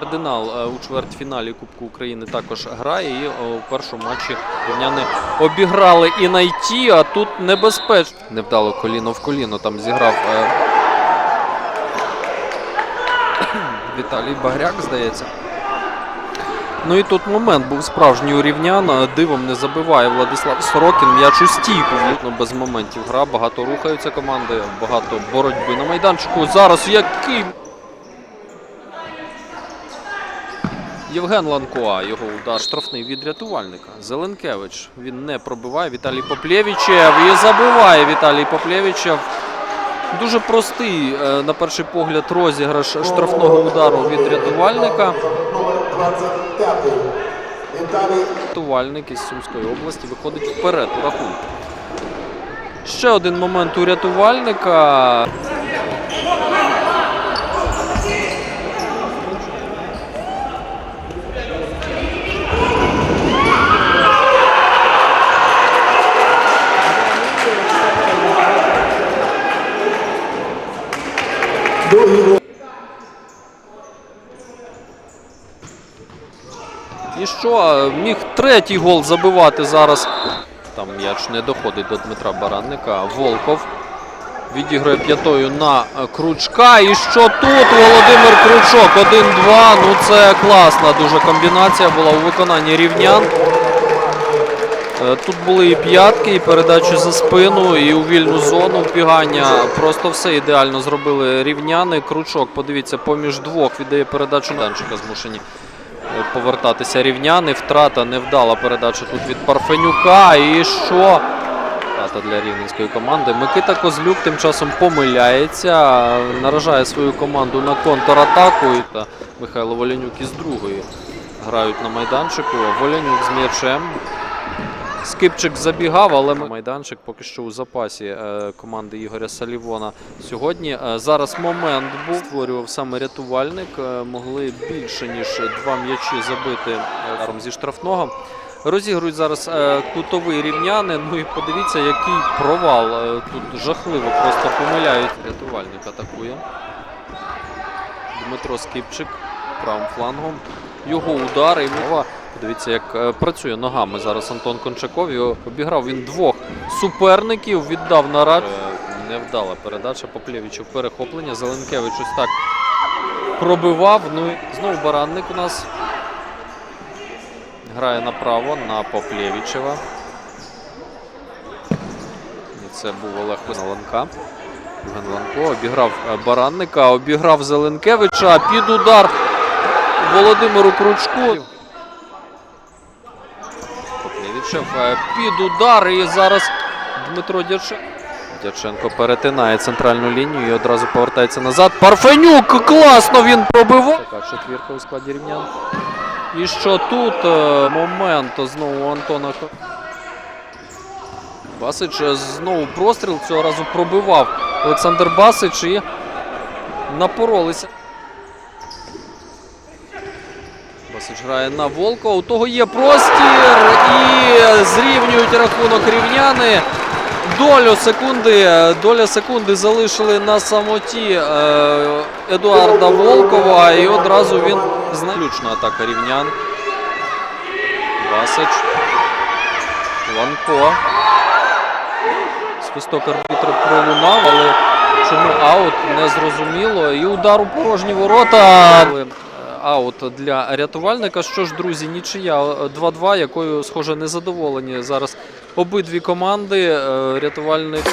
Кардинал е, у чвертьфіналі Кубку України також грає. І у першому матчі рівняни обіграли і найті, а тут небезпечно. Невдало коліно в коліно там зіграв е, Віталій Багряк, здається. Ну і тут момент був справжній у рівнян. Е, Дивом не забиває Владислав Сорокін. М'яч у стійку влітно без моментів гра. Багато рухаються команди, багато боротьби на майданчику. Зараз який Євген Ланкоа, його удар штрафний від рятувальника. Зеленкевич він не пробиває. Віталій Поплєвічев і забиває Віталій Поплєвічев. Дуже простий, е, на перший погляд, розіграш штрафного удару від рятувальника. Рятувальник із Сумської області виходить вперед у рахунку. Ще один момент у рятувальника. І що, міг третій гол забивати зараз. Там м'яч не доходить до Дмитра Баранника. Волков відіграє п'ятою на Кручка. І що тут? Володимир Кручок 1-2. Ну це класна дуже комбінація була у виконанні рівнян. Е, Тут були і п'ятки, і передачі за спину, і у вільну зону вбігання. Просто все ідеально зробили рівняни. Кручок, подивіться, поміж двох віддає передачу Данчика змушені е, повертатися рівняни. Втрата невдала передача тут від Парфенюка. І що? Втрата для рівненської команди. Микита Козлюк тим часом помиляється, наражає свою команду на контратаку. І та Михайло Волянюк із другої грають на майданчику. Волянюк з м'ячем. Скипчик забігав, але майданчик поки що у запасі е, команди Ігоря Салівона сьогодні. Е, зараз момент був створював саме рятувальник. Е, могли більше ніж два м'ячі забити зі штрафного. Розігрують зараз кутовий рівняни. Ну і подивіться, який провал. Тут жахливо просто помиляють. Рятувальник атакує. Дмитро Скипчик правим флангом. Його удар і мова. Подивіться, як е, працює ногами зараз Антон Кончаков. Його обіграв він двох суперників, віддав на рад. Невдала передача Поплєвичу перехоплення. Зеленкевич ось так пробивав. Ну і знову баранник у нас грає направо на Поплєвичева. І це був Олег Ланка. Євген обіграв е, баранника, обіграв Зеленкевича під удар Володимиру Кручку. Поплєвічев е, під удар і зараз Дмитро Дяченко. Дяченко перетинає центральну лінію і одразу повертається назад. Парфенюк класно він пробивав. Така четвірка у складі рівнян. І що тут е, момент знову Антона. Басич е, знову простріл цього разу пробивав Олександр Басич і напоролися. Басич грає на Волкова. У того є простір і зрівнюють рахунок рівняни. Долю секунди, доля секунди залишили на самоті е, Едуарда Волкова. І одразу він знаючна атака рівнян. Басич. Ланко. Свисток арбітра пролунав, але чому аут не зрозуміло. І удар у порожні ворота. Е, Аут для рятувальника. Що ж, друзі, нічия е, 2-2, якою, схоже, незадоволені зараз обидві команди. Е, Рятувальник.